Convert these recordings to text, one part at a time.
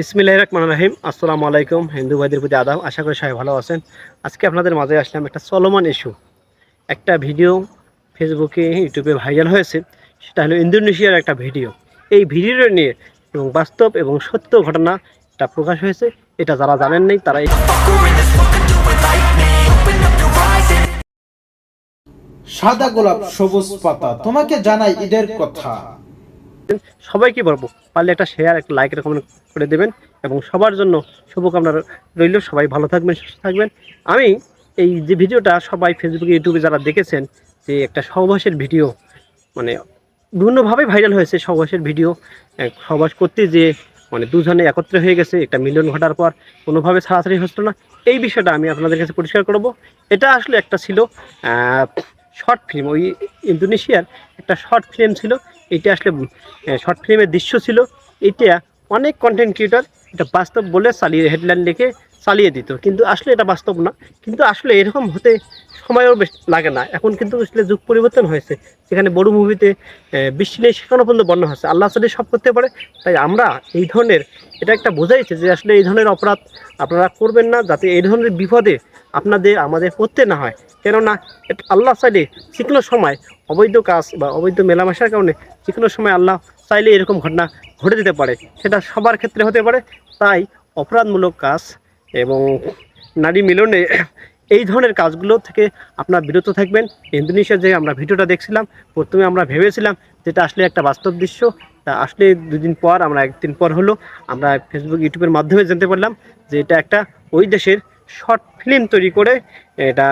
বিসমিল্লাহ রহমান রাহিম। আসসালামু আলাইকুম, হিন্দু ভাইদের প্রতি আদাব। আশা করি সবাই ভালো আছেন। আজকে আপনাদের মাঝে আসলাম একটা চলমান ইস্যু একটা ভিডিও ফেসবুকে ইউটিউবে ভাইরাল হয়েছে। সেটা হলো ইন্দোনেশিয়ার একটা ভিডিও এই ভিডিওটা নিয়ে এবং বাস্তব এবং সত্য ঘটনা এটা প্রকাশ হয়েছে। এটা যারা জানেন নাই, তারা সাদা গোলাপ, সবুজ পাতা, তোমাকে জানাই ঈদের কথা। সবাইকে বলব, পারলে একটা শেয়ার একটা লাইক রেকমেন্ড করে দেবেন এবং সবার জন্য শুভকামনা রইল। সবাই ভালো থাকবেন, সুস্থ থাকবেন। আমি এই যে ভিডিওটা সবাই ফেসবুকে ইউটিউবে যারা দেখেছেন, যে একটা সহবাসের ভিডিও মানে বিভিন্নভাবে ভাইরাল হয়েছে সহবাসের ভিডিও। সহবাস করতে যে মানে দুজনে একত্রে হয়ে গেছে, একটা মিলন ঘটার পর কোনোভাবে ছাড়াছাড়ি হচ্ছিল না। এই বিষয়টা আমি আপনাদের কাছে পরিষ্কার করব। এটা আসলে একটা ছিল শর্ট ফিল্ম ওই ইন্দোনেশিয়ার একটা শর্ট ফিল্ম ছিল, এটা আসলে শর্ট ফিল্মের দৃশ্য ছিল। এটা অনেক কন্টেন্ট ক্রিয়েটর এটা বাস্তব বলে চালিয়ে হেডলাইন লিখে চালিয়ে দিত। কিন্তু আসলে এটা বাস্তব না। কিন্তু আসলে এরকম হতে সময়ও বেশ লাগে না। এখন কিন্তু আসলে যুগ পরিবর্তন হয়েছে। যেখানে বড় মুভিতে বৃষ্টি নেই, সেখানেও পর্যন্ত বর্ণনা হয়েছে আল্লাহ সালে সব করতে পারে, তাই আমরা এই ধরনের, এটা একটা বোঝাইছে যে আসলে এই ধরনের অপরাধ আপনারা করবেন না, যাতে এই ধরনের বিপদে আপনাদের, আমাদের পড়তে না হয়। কেননা আল্লাহ চাইলে যে সময় অবৈধ কাজ বা অবৈধ মেলামেশার কারণে যে কোনো সময় আল্লাহ চাইলে এরকম ঘটনা ঘটে দিতে পারে। সেটা সবার ক্ষেত্রে হতে পারে। তাই অপরাধমূলক কাজ এবং নারী মিলনে এই ধরনের কাজগুলো থেকে আপনারা বিরত থাকবেন। ইন্দোনেশিয়ার যে আমরা ভিডিওটা দেখছিলাম, প্রথমে আমরা ভেবেছিলাম যেটা আসলে একটা বাস্তব দৃশ্য। তা আসলে দুদিন পর আমরা, একদিন পর হলো আমরা ফেসবুক ইউটিউবের মাধ্যমে জানতে পারলাম যে এটা একটা ওই দেশের শর্ট ফিল্ম তৈরি করে এটা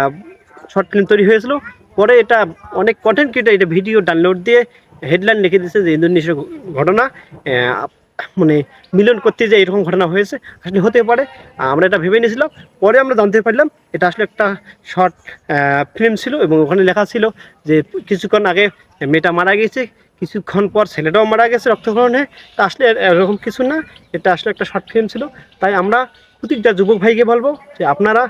শর্ট ফিল্ম তৈরি হয়েছিল। পরে এটা অনেক কন্টেন্ট ক্রিয়েটার এটা ভিডিও ডাউনলোড দিয়ে হেডলাইন লিখে দিয়েছে যে ইন্দোনেশিয়ার ঘটনা। মানে মিলন করতে যে এরকম ঘটনা হয়েছে আসলে হতে পারে। আমরা এটা ভেবে নিয়েছিলাম, পরে আমরা জানতে পারলাম, এটা আসলে একটা শর্ট ফিল্ম ছিল এবং ওখানে লেখা ছিল যে কিছুক্ষণ আগে মেয়েটা মারা গেছে, কিছুক্ষণ পর ছেলেটাও মারা গেছে রক্তক্ষরণে। তা আসলে এরকম কিছু না, এটা আসলে একটা শর্ট ফিল্ম ছিল। তাই আমরা প্রতিটা যুবক ভাইকে বলব যে আপনারা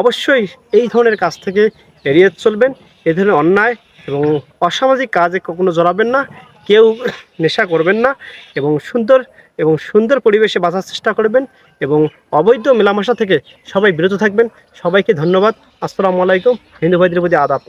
অবশ্যই এই ধরনের কাজ থেকে এড়িয়ে চলবেন এই ধরনের অন্যায় এবং অসামাজিক কাজে কখনো জড়াবেন না। কেউ নেশা করবেন না এবং সুন্দর এবং সুন্দর পরিবেশে বাঁচার চেষ্টা করবেন এবং অবৈধ মেলামেশা থেকে সবাই বিরত থাকবেন। সবাইকে ধন্যবাদ। আসসালামু আলাইকুম। হিন্দু ভাইদের প্রতি আদাব।